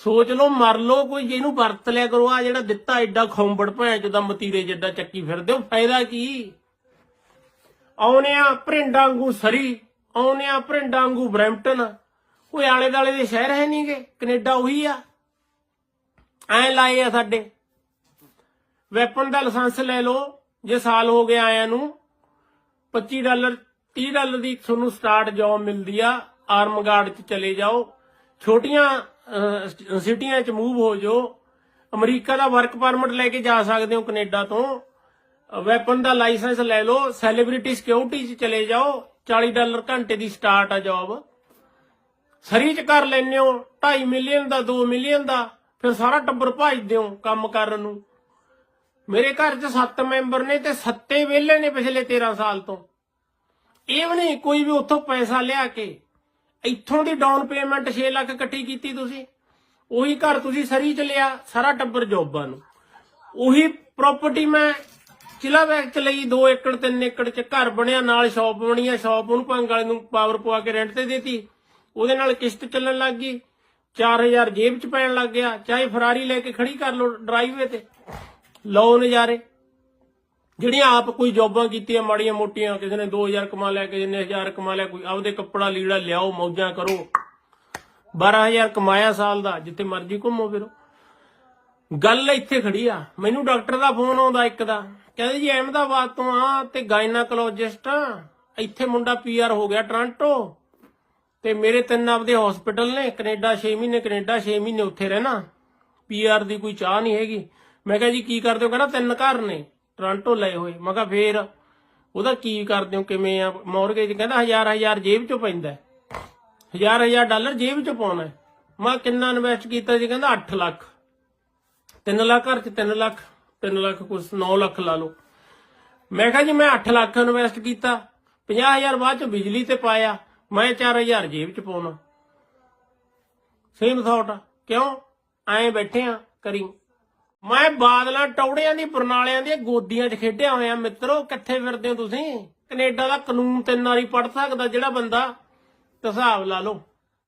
ਸੋਚ ਲਓ, ਮਰ ਲਓ ਕੋਈ ਜਿਹਨੂੰ ਵਰਤ ਲਿਆ ਕਰੋ ਆ ਜਿਹੜਾ ਦਿੱਤਾ ਐਡਾ ਖੌਂਬੜ ਭੈਣ ਚੋਦਾ ਮਤੀਰੇ ਜਿੱਡਾ ਚੱਕੀ ਫਿਰਦੇ ਹੋ, ਫਾਇਦਾ ਕੀ? ਆਉਨੇ ਭਰਿੰਡਾਂ ਵਾਂਗੂ ਸਰੀ ਆਉਨੇ ਭਰਿੰਡਾਂ ਵਾਂਗੂ ਬਰੈਂਪਟਨ, ਕੋਈ ਆਲੇ ਦਾਲੇ ਦੇ ਸ਼ਹਿਰ ਹੈ ਨਹੀਂਗੇ ਕੈਨੇਡਾ ਉਹੀ ਆ। ਐ ਲਾਏ ਆ ਸਾਡੇ। ਵੈਪਨ ਦਾ ਲਾਇਸੈਂਸ ਲੈ ਲਓ, ਜੇ ਸਾਲ ਹੋ ਗਿਆ ਆਇਆਂ ਨੂੰ 25 ਡਾਲਰ 30 ਡਾਲਰ ਦੀ ਤੁਹਾਨੂੰ ਸਟਾਰਟ ਜੌਬ ਮਿਲਦੀ ਆ ਆਰਮ ਗਾਰਡ 'ਚ ਚਲੇ ਜਾਓ। ਛੋਟੀਆਂ ਸਿਟੀਆਂ 'ਚ ਮੂਵ ਹੋ ਜਾਓ। ਅਮਰੀਕਾ ਦਾ ਵਰਕ ਪਰਮਿਟ ਲੈ ਕੇ ਜਾ ਸਕਦੇ ਹੋ ਕੈਨੇਡਾ ਤੋਂ। ਵੈਪਨ ਦਾ ਲਾਇਸੈਂਸ ਲੈ ਲਓ। ਸੈਲੀਬ੍ਰਿਟੀ ਸਿਕਿਉਰਿਟੀ 'ਚ ਚਲੇ ਜਾਓ। 40 ਡਾਲਰ ਘੰਟੇ ਦੀ ਸਟਾਰਟ ਆ ਜੌਬ ਸਰੀ 'ਚ ਕਰ ਲੈਨੇ ਹੋ। 2.5 ਮਿਲੀਅਨ ਦਾ 2 ਮਿਲੀਅਨ ਦਾ। ਫਿਰ ਸਾਰਾ ਟੱਬਰ ਭਜਦੇ ਹੋ ਕੰਮ ਕਰਨ ਨੂੰ। ਮੇਰੇ ਘਰ 'ਚ 7 ਮੈਂਬਰ ਨੇ ਤੇ ਸੱਤੇ ਵਿਹਲੇ ਨੇ ਪਿਛਲੇ 13 ਸਾਲ ਤੋਂ। ਇਹ ਵੀ ਨਹੀਂ, ਕੋਈ ਵੀ ਉੱਥੋਂ ਪੈਸਾ ਲਿਆ ਕੇ ਇੱਥੋਂ ਦੀ ਡਾਊਨ ਪੇਮੈਂਟ 6 ਲੱਖ ਇਕੱਠੀ ਕੀਤੀ ਤੁਸੀਂ। ਉਹੀ ਘਰ ਤੁਸੀਂ ਸਰੀ ਚ ਲਿਆ, ਸਾਰਾ ਟੱਬਰ ਜੋਬਾਂ ਨੂੰ। ਉਹੀ ਪ੍ਰਾਪਰਟੀ ਮੈਂ ਜ਼ਿਲ੍ਹਾ ਬੈਂਕ ਚ ਲਈ 2 ਏਕੜ 3 ਏਕੜ ਚ ਘਰ ਬਣਿਆ, ਨਾਲ ਸ਼ਾਪ ਬਣੀ ਆ ਸ਼ਾਪ ਉਹਨੂੰ ਭੰਗ ਵਾਲੇ ਨੂੰ ਪਾਵਰ ਪਵਾ ਕੇ ਰੈਂਟ ਤੇ ਦੇਤੀ। ਉਹਦੇ ਨਾਲ ਕਿਸ਼ਤ ਚੱਲਣ ਲੱਗ ਗਈ। 4000 ਜੇਬ ਚ ਪੈਣ ਲੱਗ ਗਿਆ। ਚਾਹੇ ਫਰਾਰੀ ਲੈ ਕੇ ਖੜੀ ਕਰ ਲੋ ਡਰਾਈਵੇ ਤੇ। ਲਓ ਨਜ਼ਾਰੇ। ਜਿਹੜੀਆਂ ਆਪ ਕੋਈ ਜੌਬਾਂ ਕੀਤੀਆਂ ਮਾੜੀਆਂ ਮੋਟੀਆਂ, ਕਿਸੇ ਨੇ 2000 ਕਮਾ ਲਿਆ, ਕਿਸੇ ਨੇ 1000 ਕਮਾ ਲਿਆ, ਕੋਈ ਆਪਦੇ ਕੱਪੜਾ ਲੀੜਾ ਲਿਆਓ, ਮੌਜਾਂ ਕਰੋ। 12000 ਕਮਾਇਆ ਸਾਲ ਦਾ, ਜਿੱਥੇ ਮਰਜ਼ੀ ਘੁੰਮੋ ਫਿਰੋ। ਗੱਲ ਇੱਥੇ ਖੜੀ ਆ, ਮੈਨੂੰ ਡਾਕਟਰ ਦਾ ਫੋਨ ਆਉਂਦਾ ਇੱਕ ਦਾ, ਕਹਿੰਦੇ ਜੀ ਅਹਿਮਦਾਬਾਦ ਤੋਂ ਆ ਤੇ ਗਾਇਨਾਕੋਲੋਜਿਸਟ ਆ, ਇੱਥੇ ਮੁੰਡਾ ਪੀਆਰ ਹੋ ਗਿਆ ਟ੍ਰਾਂਟੋ। ਤੇ ਮੇਰੇ ਤਿੰਨ ਆਪਦੇ ਹਸਪੀਟਲ ਨੇ, ਕੈਨੇਡਾ 6 ਮਹੀਨੇ, ਕੈਨੇਡਾ 6 ਮਹੀਨੇ ਉੱਥੇ ਰਹਿਣਾ। ਪੀਆਰ ਦੀ ਕੋਈ ਚਾਹ ਨਹੀਂ ਹੈਗੀ। ਮੈਂ ਕਿਹਾ ਜੀ ਕੀ ਕਰਦੇ ਹੋ? ਕਹਿੰਦਾ ਤਿੰਨ ਘਰ ਨੇ। ਟੋਰਾਂਟੋ ਲਏ ਹੋਏ। ਮੈਂ ਕਿਹਾ ਫੇਰ ਉਹਦਾ ਕੀ ਕਰਦੇ ਹੋ? ਕਿਵੇਂ ਆ? ਮੌਰਗੇਜ ਕਹਿੰਦਾ ਹਜ਼ਾਰ ਹਜ਼ਾਰ ਜੇਬ ਚੋਂ ਪੈਂਦਾ। ਹਜ਼ਾਰ ਹਜ਼ਾਰ ਡਾਲਰ ਜੇਬ ਚੋਂ ਪਾਉਣਾ ਹੈ। ਮੈਂ ਕਿੰਨਾ ਇਨਵੈਸਟ ਕੀਤਾ ਜੀ? ਕਹਿੰਦਾ 8 ਲੱਖ। 3 ਲੱਖ ਘਰ ਚ 3 ਲੱਖ 3 ਲੱਖ ਕੁਛ 9 ਲੱਖ ਲਾ ਲਓ। ਮੈਂ ਕਿਹਾ ਜੀ, ਮੈਂ 8 ਲੱਖ ਇਨਵੈਸਟ ਕੀਤਾ। 50000 ਬਾਅਦ ਚ ਬਿਜਲੀ ਤੇ ਪਾਇਆ। ਮੈਂ 4000 ਜੇਬ ਚ ਪਾਉਣਾ। ਸੇਮ ਥਾਟ ਕਿਉਂ? ਐਂ ਬੈਠੇ ਆ ਕਰੀ। ਮੈਂ ਬਾਦਲਾਂ ਟੌੜਿਆਂ ਦੀ ਬਰਨਾਲਿਆਂ ਦੀਆਂ ਗੋਦੀਆਂ 'ਚ ਖੇਡਿਆ ਹੋਇਆ, ਮਿੱਤਰੋ। ਕਿੱਥੇ ਫਿਰਦੇ ਹੋ ਤੁਸੀਂ? ਕੈਨੇਡਾ ਦਾ ਕਾਨੂੰਨ ਤਿੰਨ ਵਾਰੀ ਪੜ ਸਕਦਾ ਜਿਹੜਾ ਬੰਦਾ, ਤੇ ਹਿਸਾਬ ਲਾ ਲਓ।